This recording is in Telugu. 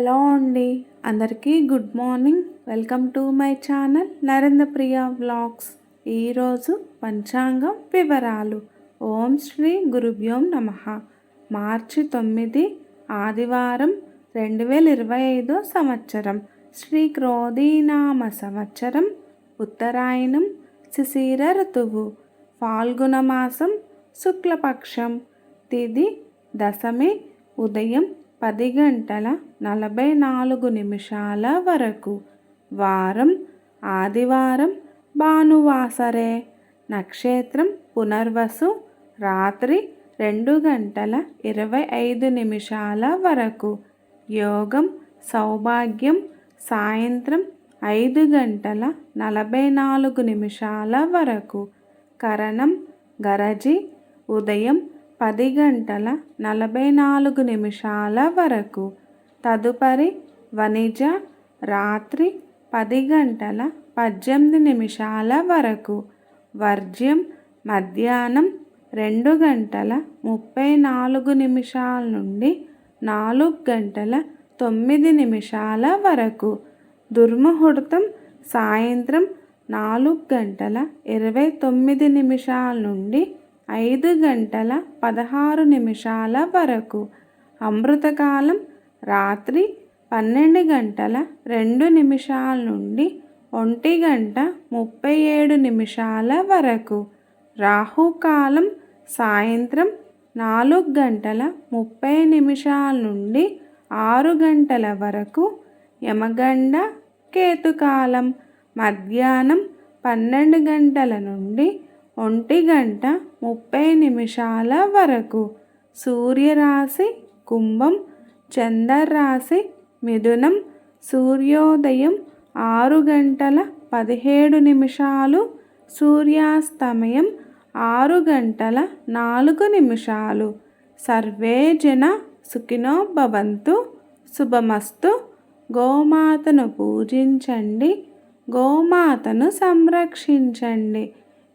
హలో అండి. అందరికీ good morning. Welcome to my channel Narendra Priya vlogs. ఈరోజు పంచాంగం వివరాలు. ఓం శ్రీ గురుభ్యోం నమ. మార్చి తొమ్మిది ఆదివారం రెండు వేల ఇరవై ఐదో సంవత్సరం. శ్రీ క్రోధీనామ సంవత్సరం. ఉత్తరాయణం శిశిర ఋతువు. ఫాల్గుణ మాసం శుక్లపక్షం. తిది దశమి ఉదయం పది గంటల నలభై నాలుగు నిమిషాల వరకు. వారం ఆదివారం భానువాసరే. నక్షత్రం పునర్వసు రాత్రి రెండు గంటల ఇరవై ఐదు నిమిషాల వరకు. యోగం సౌభాగ్యం సాయంత్రం ఐదు గంటల నలభై నాలుగు నిమిషాల వరకు. కరణం గరజి ఉదయం పది గంటల నలభై నాలుగు నిమిషాల వరకు. తదుపరి వణిజ రాత్రి పది గంటల పద్దెనిమిది నిమిషాల వరకు. వర్జ్యం మధ్యాహ్నం రెండు గంటల ముప్పై నాలుగు నిమిషాల నుండి నాలుగు గంటల తొమ్మిది నిమిషాల వరకు. దుర్ముహూర్తం సాయంత్రం నాలుగు గంటల ఇరవై తొమ్మిది నిమిషాల నుండి ఐదు గంటల పదహారు నిమిషాల వరకు. అమృతకాలం రాత్రి పన్నెండు గంటల రెండు నిమిషాల నుండి ఒంటి గంట ముప్పై ఏడు నిమిషాల వరకు. రాహుకాలం సాయంత్రం నాలుగు గంటల ముప్పై నిమిషాల నుండి ఆరు గంటల వరకు. యమగండ కేతుకాలం మధ్యాహ్నం పన్నెండు గంటల నుండి ఒంటి గంట ముప్పై నిమిషాల వరకు సూర్యరాశి కుంభం చంద్రరాశి మిథునం సూర్యోదయం ఆరు గంటల పదిహేడు నిమిషాలు సూర్యాస్తమయం ఆరు గంటల నాలుగు నిమిషాలు. సర్వే జన సుఖినో భవంతు. శుభమస్తు. గోమాతను పూజించండి. గోమాతను సంరక్షించండి.